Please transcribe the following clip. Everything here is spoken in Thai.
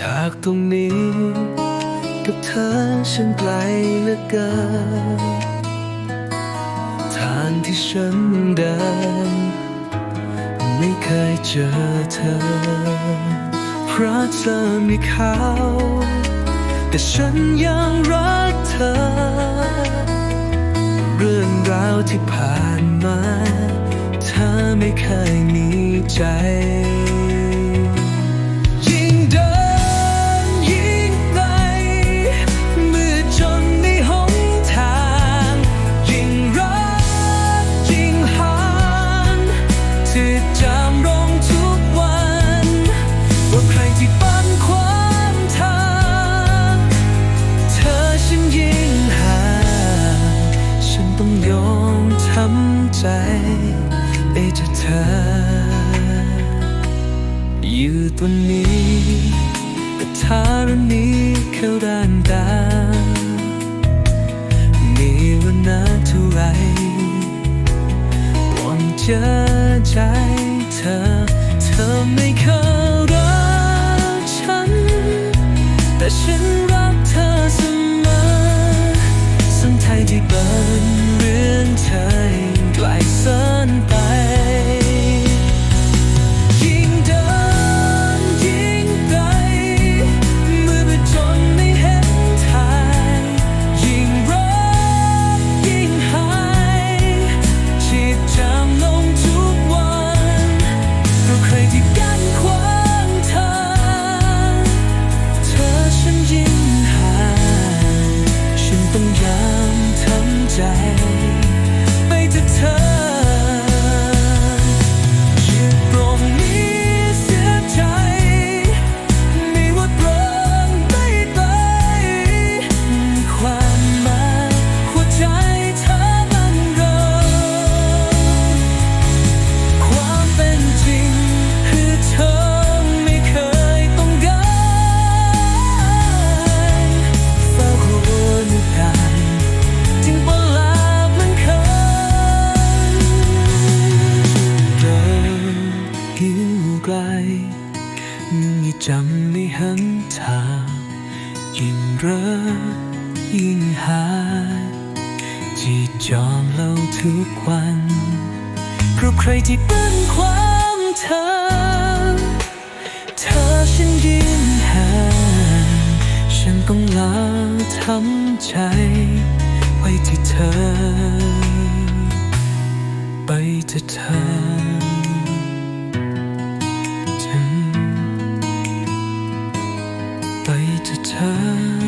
จากตรงนี้ กับเธอฉันไกลเหลือเกินทางที่ฉันเดินไม่เคยเจอเธอ เพราะเธอมีเขาแต่ฉันยังรักเธอ เรื่องราวที่ผ่านมา เธอไม่เคยมีใจ ต้องยอมทำใจไปจากเธอ อยู่ตรงนี้แต่ทารนี้เข้าด้านดามีวันนานเท่าไรหวังเจอใจเธอ เธอไม่เคยรักฉัน แต่ฉันรัก รื่ ลยิ่งจำในหันทางยิ่งรักยิ่งหาจีจองเราทุกวันเพราะใครที่เป็นความเธอ เธอฉันยิ่งห่างฉันต้องลาทำใจ ไว้ที่เธอ ไปเถอะเธอ ฉัน